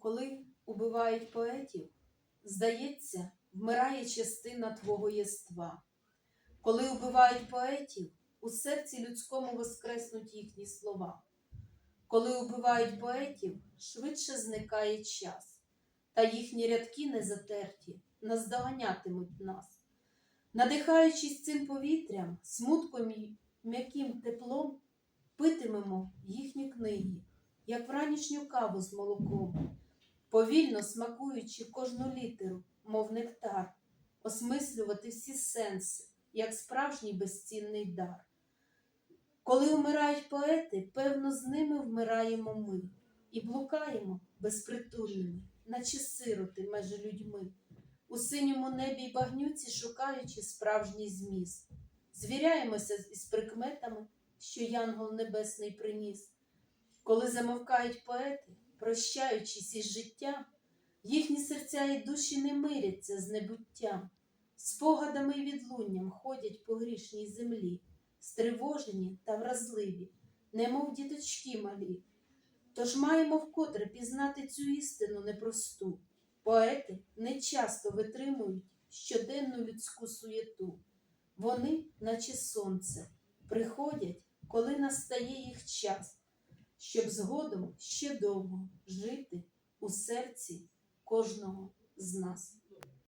Коли убивають поетів, здається, вмирає частина твого єства. Коли убивають поетів, у серці людському воскреснуть їхні слова. Коли убивають поетів, швидше зникає час, та їхні рядки не затерті, наздоганятимуть нас. Надихаючись цим повітрям, смутком і м'яким теплом, питимемо їхні книги, як вранішню каву з молоком, повільно смакуючи кожну літеру, мов нектар, осмислювати всі сенси, як справжній безцінний дар. Коли вмирають поети, певно, з ними вмираємо ми і блукаємо безпритульними, наче сироти межі людьми, у синьому небі й багнюці шукаючи справжній зміст. Звіряємося із прикметами, що Янгол Небесний приніс. Коли замовкають поети, прощаючись із життям, їхні серця і душі не миряться з небуттям, спогадами й відлунням ходять по грішній землі, стривожені та вразливі, немов діточки малі. Тож маємо вкотре пізнати цю істину непросту. Поети не часто витримують щоденну людську суєту. Вони, наче сонце, приходять, коли настає їх час, щоб згодом ще довго жити у серці кожного з нас.